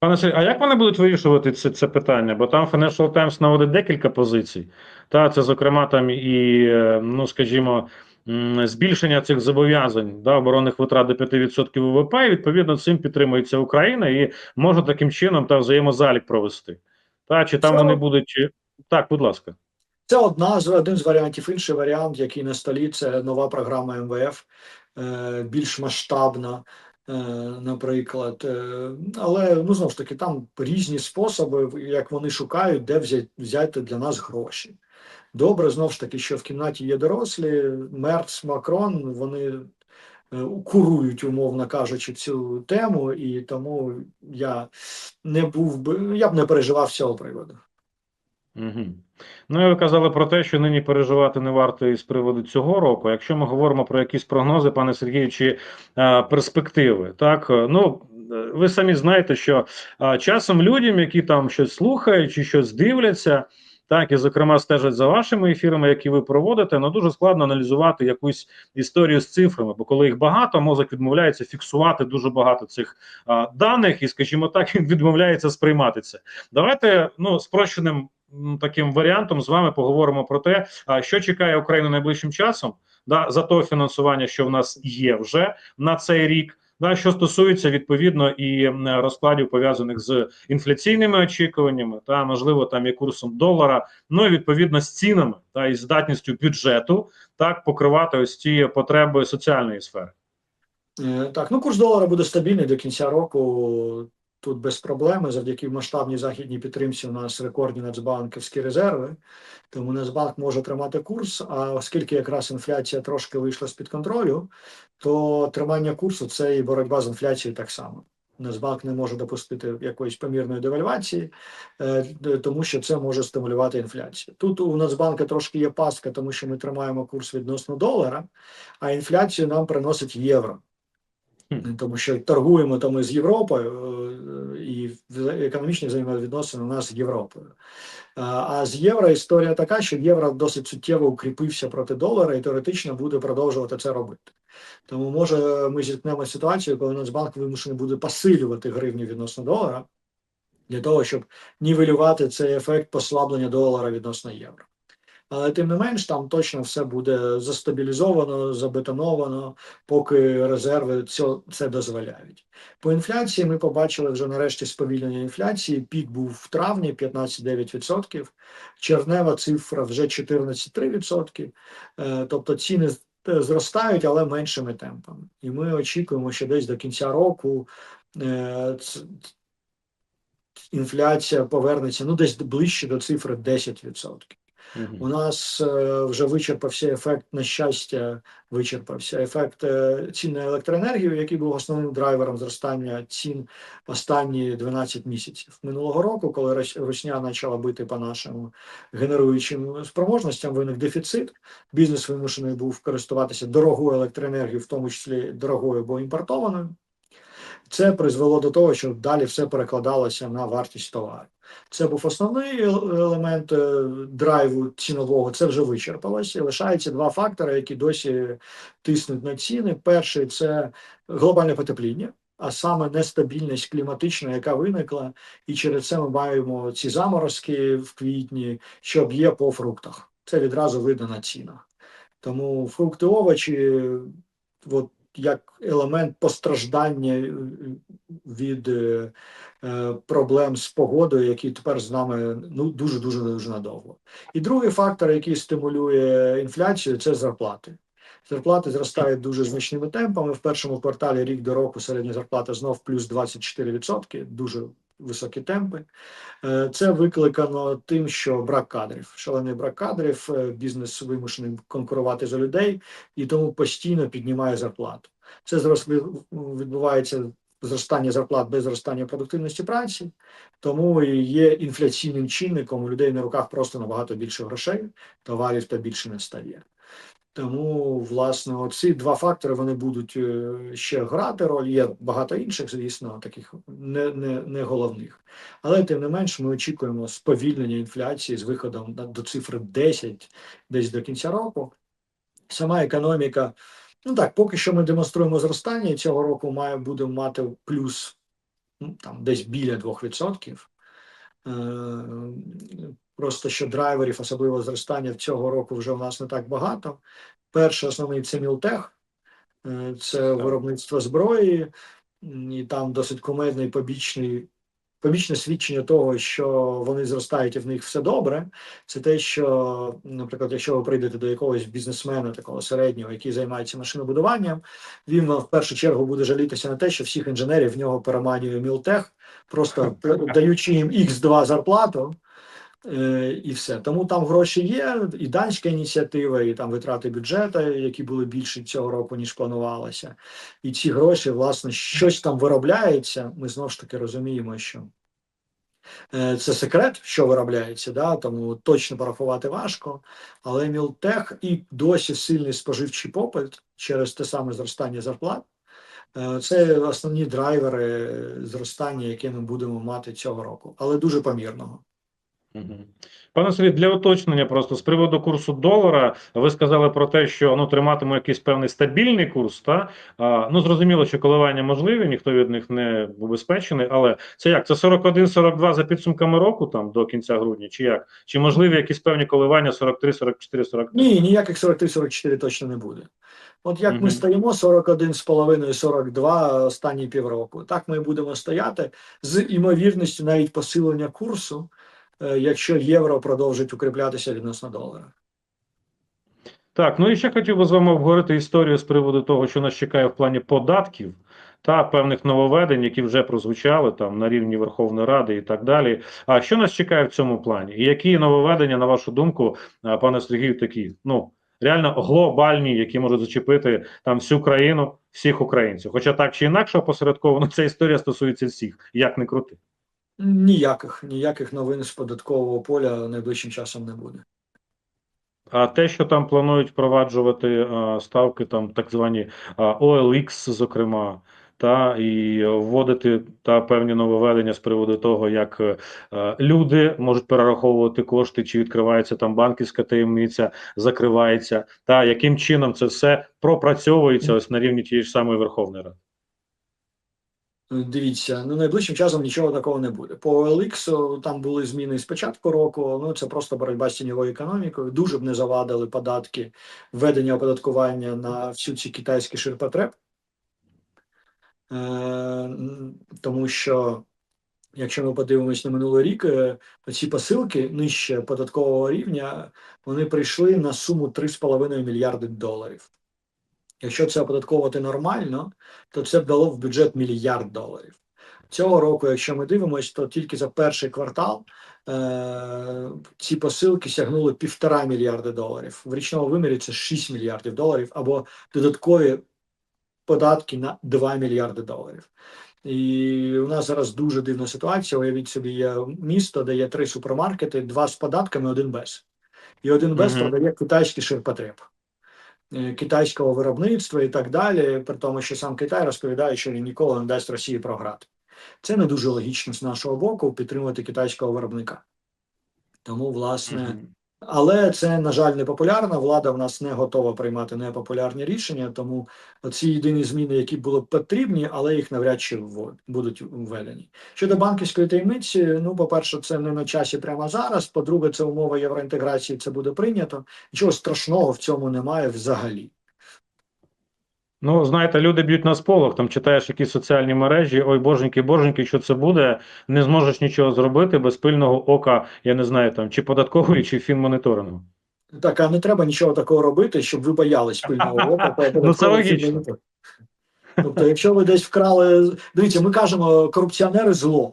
Пане Сергій, а як вони будуть вирішувати це, це питання? Бо там Financial Times наводить декілька позицій. Та це, зокрема, там і, е, ну скажімо, збільшення цих зобов'язань да, оборонних витрат до 5% ВВП, і відповідно цим підтримується Україна і може таким чином та взаємозалік провести. Та чи там Це- вони будуть чи так, будь ласка. Це одна з один з варіантів. Інший варіант, який на столі, це нова програма МВФ, е, більш масштабна, наприклад. Е, але ну знову ж таки, там різні способи, як вони шукають, де взяти, взяти для нас гроші. Добре, знову ж таки, що в кімнаті є дорослі, Мерц, Макрон, вони е, курують, умовно кажучи, цю тему, і тому я не був би, я б не переживав цього приводу. Угу. Ну, і ви казали про те, що нині переживати не варто із приводу цього року. Якщо ми говоримо про якісь прогнози, пане Сергію, чи е, перспективи, так ну е, ви самі знаєте, що е, часом людям, які там щось слухають чи щось дивляться, так і зокрема стежать за вашими ефірами, які ви проводите, ну дуже складно аналізувати якусь історію з цифрами, бо коли їх багато, мозок відмовляється фіксувати дуже багато цих е, даних, і, скажімо так, він відмовляється сприймати це. Давайте ну спрощеним таким варіантом з вами поговоримо про те, що чекає Україну найближчим часом, да, за того фінансування, що в нас є вже на цей рік. Да, що стосується відповідно і розкладів пов'язаних з інфляційними очікуваннями, та можливо там і курсом долара, ну і відповідно з цінами та і здатністю бюджету так покривати ось ці потреби соціальної сфери. Е, Так, ну курс долара буде стабільний до кінця року. Тут без проблеми. Завдяки масштабній західній підтримці у нас рекордні нацбанківські резерви. Тому Нацбанк може тримати курс. А оскільки якраз інфляція трошки вийшла з під контролю, то тримання курсу це і боротьба з інфляцією так само. Нацбанк не може допустити якоїсь помірної девальвації, е, тому що це може стимулювати інфляцію. Тут у Нацбанка трошки є пастка, тому що ми тримаємо курс відносно долара, а інфляцію нам приносить євро. Тому що торгуємо то ми з Європою е, і економічні взаємовідносини у нас з Європою. А- А з євро історія така, що євро досить суттєво укріпився проти долара і теоретично буде продовжувати це робити. Тому може ми зіткнемо ситуацію, коли Нацбанк вимушений буде посилювати гривню відносно долара для того, щоб нівелювати цей ефект послаблення долара відносно євро. Але тим не менш, там точно все буде застабілізовано, забетоновано, поки резерви це дозволяють. По інфляції ми побачили вже нарешті сповільнення інфляції. Пік був в травні 15,9%, червнева цифра вже 14,3%. Е, Тобто ціни зростають, але меншими темпами. І ми очікуємо, що десь до кінця року е, інфляція повернеться ну десь ближче до цифри 10%. У нас е, вже вичерпався ефект на щастя, вичерпався ефект е, цін на електроенергію, який був основним драйвером зростання цін останні 12 місяців минулого року, коли Рос- Росня почала бити по нашим генеруючим спроможностям, виник дефіцит. Бізнес вимушений був користуватися дорогою електроенергією, в тому числі дорогою або імпортованою. Це призвело до того, що далі все перекладалося на вартість товару. Це був основний елемент е, драйву цінового. Це вже вичерпалося. І лишаються два фактори, які досі тиснуть на ціни. Перший це глобальне потепління, а саме нестабільність кліматична, яка виникла, і через це ми маємо ці заморозки в квітні, що б'є по фруктах. Це відразу видно на цінах. Тому фрукти, овочі, от як елемент постраждання е, від е, е, проблем з погодою, які тепер з нами ну дуже дуже дуже надовго. І другий фактор, який стимулює інфляцію, це зарплати. Зарплати зростають дуже значними темпами. В першому кварталі рік до року середня зарплата знов плюс 24%, дуже високі темпи. Е, Це викликано тим, що брак кадрів, шалений брак кадрів, е, бізнес вимушений конкурувати за людей і тому постійно піднімає зарплату. Це зараз відбувається зростання зарплат без зростання продуктивності праці, тому є інфляційним чинником. У людей на руках просто набагато більше грошей, товарів та більше не стає. Тому, власне, оці два фактори вони будуть е, ще грати роль. Є багато інших, звісно, таких не, не, не головних. Але тим не менш, ми очікуємо сповільнення інфляції з виходом до цифри 10 десь до кінця року. Сама економіка, ну так, поки що ми демонструємо зростання, і цього року має будемо мати плюс ну, там десь біля 2%. Е, Просто що драйверів, особливо зростання цього року, вже у нас не так багато. Перший основний це Мілтех, е, це виробництво зброї, і там досить кумедний побічний. Побічне свідчення того, що вони зростають і в них все добре, це те, що, наприклад, якщо ви прийдете до якогось бізнесмена такого середнього, який займається машинобудуванням, він в першу чергу буде жалітися на те, що всіх інженерів в нього переманює Мілтех, просто даючи їм X2 зарплату. Е, і все. Тому там гроші є, і данська ініціатива, і там витрати бюджету, які були більші цього року, ніж планувалося. І ці гроші, власне, щось там виробляється. Ми знову ж таки розуміємо, що е, це секрет, що виробляється, да? тому точно порахувати важко. Але Мілтех і досі сильний споживчий попит через те саме зростання зарплат. Е, Це основні драйвери зростання, яке ми будемо мати цього року, але дуже помірного. Пане Сергій, для уточнення просто з приводу курсу долара, ви сказали про те, що ну триматиме якийсь певний стабільний курс. Та а, ну зрозуміло, що коливання можливі, ніхто від них не убезпечений. Але це як? Це 41-42 за підсумками року, там до кінця грудня, чи як? Чи можливі якісь певні коливання 43, 44, 45? Ні, ніяких 43-44 точно не буде. От як Мгм. ми стоїмо 41,5-42 останні півроку, так ми будемо стояти з імовірністю навіть посилення курсу, якщо євро продовжить укріплятися відносно долара. Так, ну і ще хотів би з вами обговорити історію з приводу того, що нас чекає в плані податків та певних нововведень, які вже прозвучали там на рівні Верховної Ради і так далі. А що нас чекає в цьому плані? І які нововведення, на вашу думку, пане Сергію, такі ну реально глобальні, які можуть зачепити там всю країну, всіх українців? Хоча так чи інакше опосередковано ця історія стосується всіх, як не крути. Ніяких ніяких новин з податкового поля найближчим часом не буде. А те, що там планують впроваджувати ставки, там так звані а, OLX, зокрема, та і вводити та певні нововведення з приводу того, як е, е, люди можуть перераховувати кошти, чи відкривається там банківська таємниця, закривається, та яким чином це все пропрацьовується ось на рівні тієї ж самої Верховної Ради. Дивіться, ну найближчим часом нічого такого не буде. По OLX там були зміни з початку року. Ну це просто боротьба з тіньовою економікою. Дуже б не завадили податки введення оподаткування на всю ці китайські ширпотреб. Е, тому що, якщо ми подивимось на минулий рік, е, ці посилки нижче податкового рівня вони прийшли на суму 3,5 мільярди доларів. Якщо це оподатковувати нормально, то це б дало в бюджет мільярд доларів. Цього року, якщо ми дивимося, то тільки за перший квартал е- ці посилки сягнули півтора мільярди доларів. В річному вимірі це 6 мільярдів доларів або додаткові податки на 2 мільярди доларів. І у нас зараз дуже дивна ситуація. Уявіть собі, є місто, де є три супермаркети, два з податками, один без. І один без Мгм. продає китайський ширпотреб китайського виробництва і так далі, при тому, що сам Китай розповідає, що він ніколи не дасть Росії програти. Це не дуже логічно з нашого боку підтримувати китайського виробника. Тому, власне. Але це, на жаль, не популярна. Влада в нас не готова приймати непопулярні рішення, тому ці єдині зміни, які були б потрібні, але їх навряд чи будуть введені. Щодо банківської таємниці, ну, по-перше, це не на часі прямо зараз. По-друге, це умова євроінтеграції, це буде прийнято. Нічого страшного в цьому немає взагалі. Ну, знаєте, люди б'ють на сполох, там читаєш якісь соціальні мережі, ой, боженьки, боженьки, що це буде, не зможеш нічого зробити без пильного ока, я не знаю, там, чи податкової, чи фінмоніторингу. Так, а не треба нічого такого робити, щоб ви боялись пильного ока. Ну, це логічно. Тобто, якщо ви десь вкрали, дивіться, ми кажемо, корупціонери зло.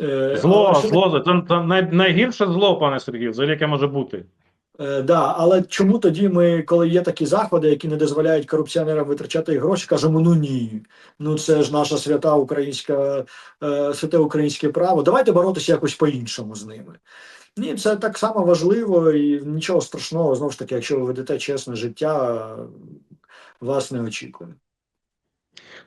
Е, Зло, зло, це, це найгірше зло, пане Сергію, взагалі яке може бути. Е, да, але чому тоді ми, коли є такі заходи, які не дозволяють корупціонерам витрачати гроші, кажемо: ну ні, ну це ж наша свята українська, е, святе українське право. Давайте боротися якось по-іншому з ними. Ні, це так само важливо і нічого страшного, знову ж таки, якщо ви ведете чесне життя, вас не очікує.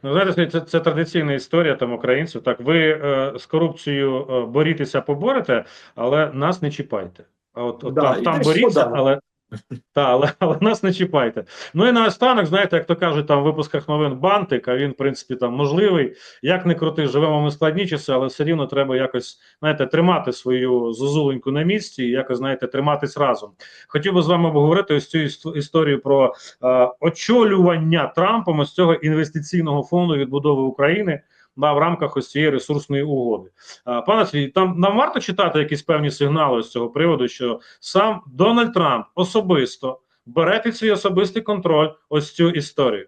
Ну, знаєте, це, це традиційна історія там українців. Так, ви е, з корупцією е, борітеся, поборете, але нас не чіпайте. А от, от Да, там, там боріться, але Та, але, але нас не чіпайте. Ну і наостанок, знаєте, як то кажуть, там в випусках новин бантик, а він, в принципі, там можливий. Як не крути, живемо ми складні часи, але все рівно треба якось, знаєте, тримати свою зозуленьку на місці і якось, знаєте, триматись разом. Хотів би з вами обговорити ось цю іс- історію про е, очолювання Трампом ось цього інвестиційного фонду відбудови України. Да, в рамках ось цієї ресурсної угоди. Пане Сергій, там нам варто читати якісь певні сигнали з цього приводу, що сам Дональд Трамп особисто бере під свій особистий контроль ось цю історію.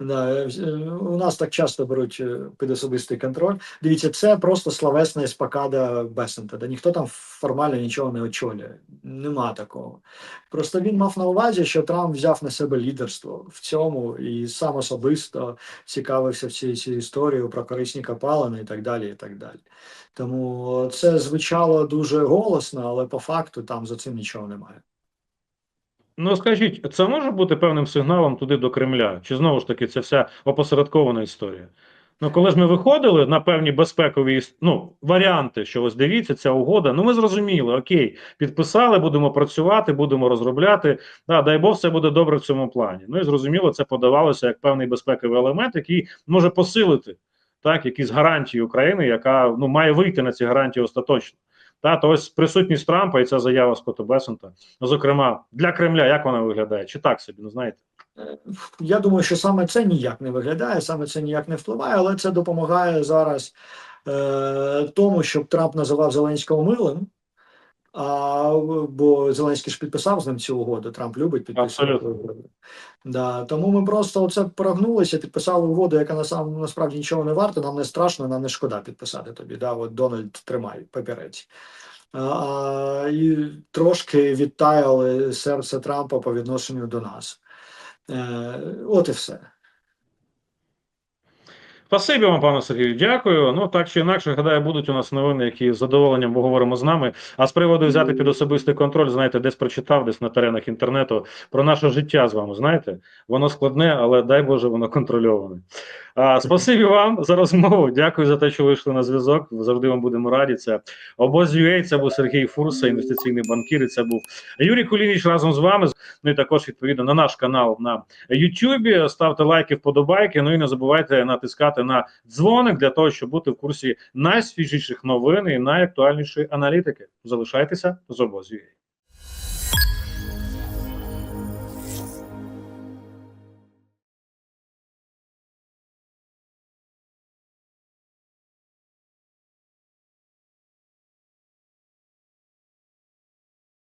Да, е, е, у нас так часто беруть е, під особистий контроль. Дивіться, це просто словесна еспакада Бесента. Да ніхто там формально нічого не очолює. Нема такого. Просто він мав на увазі, що Трамп взяв на себе лідерство в цьому і сам особисто цікавився всією цією історією про корисні копалини і так далі. і так далі. Тому це звучало дуже голосно, але по факту там за цим нічого немає. Ну скажіть, це може бути певним сигналом туди до Кремля? Чи знову ж таки це вся опосередкована історія? Ну, коли ж ми виходили на певні безпекові ну, варіанти, що ось дивіться, ця угода, ну ми зрозуміли, окей, підписали, будемо працювати, будемо розробляти. Да, дай Бог, все буде добре в цьому плані. Ну і зрозуміло, це подавалося як певний безпековий елемент, який може посилити так, якісь гарантії України, яка ну має вийти на ці гарантії остаточно. Та, то ось присутність Трампа і ця заява Скотта Бесента, ну, зокрема, для Кремля, як вона виглядає? Чи так собі, ну знаєте? Я думаю, що саме це ніяк не виглядає, саме це ніяк не впливає, але це допомагає зараз е, тому, щоб Трамп називав Зеленського милим. А, бо Зеленський ж підписав з ним цю угоду. Трамп любить підписувати угоди. Да, тому ми просто оце прогнулися, підписали угоду, яка насам, насправді нічого не варта. Нам не страшно, нам не шкода підписати тобі. Да, от Дональд тримай папірець. А, і трошки відтаяли серце Трампа по відношенню до нас. Е, от і все. Спасибі вам, пане Сергію, дякую. Ну так чи інакше, гадаю, будуть у нас новини, які з задоволенням поговоримо з нами. А з приводу взяти під особистий контроль, знаєте, десь прочитав, десь на теренах інтернету про наше життя з вами. Знаєте, воно складне, але дай Боже, воно контрольоване. А, спасибі вам за розмову. Дякую за те, що вийшли на зв'язок. Завжди вам будемо раді. Це обоз.ua, це був Сергій Фурса, інвестиційний банкір. і Це був Юрій Кулініч разом з вами. Ну і також відповідно на наш канал на Ютубі. Ставте лайки, вподобайки. Ну і не забувайте натискати на дзвоник для того, щоб бути в курсі найсвіжіших новин і найактуальнішої аналітики. Залишайтеся з обоз.ua.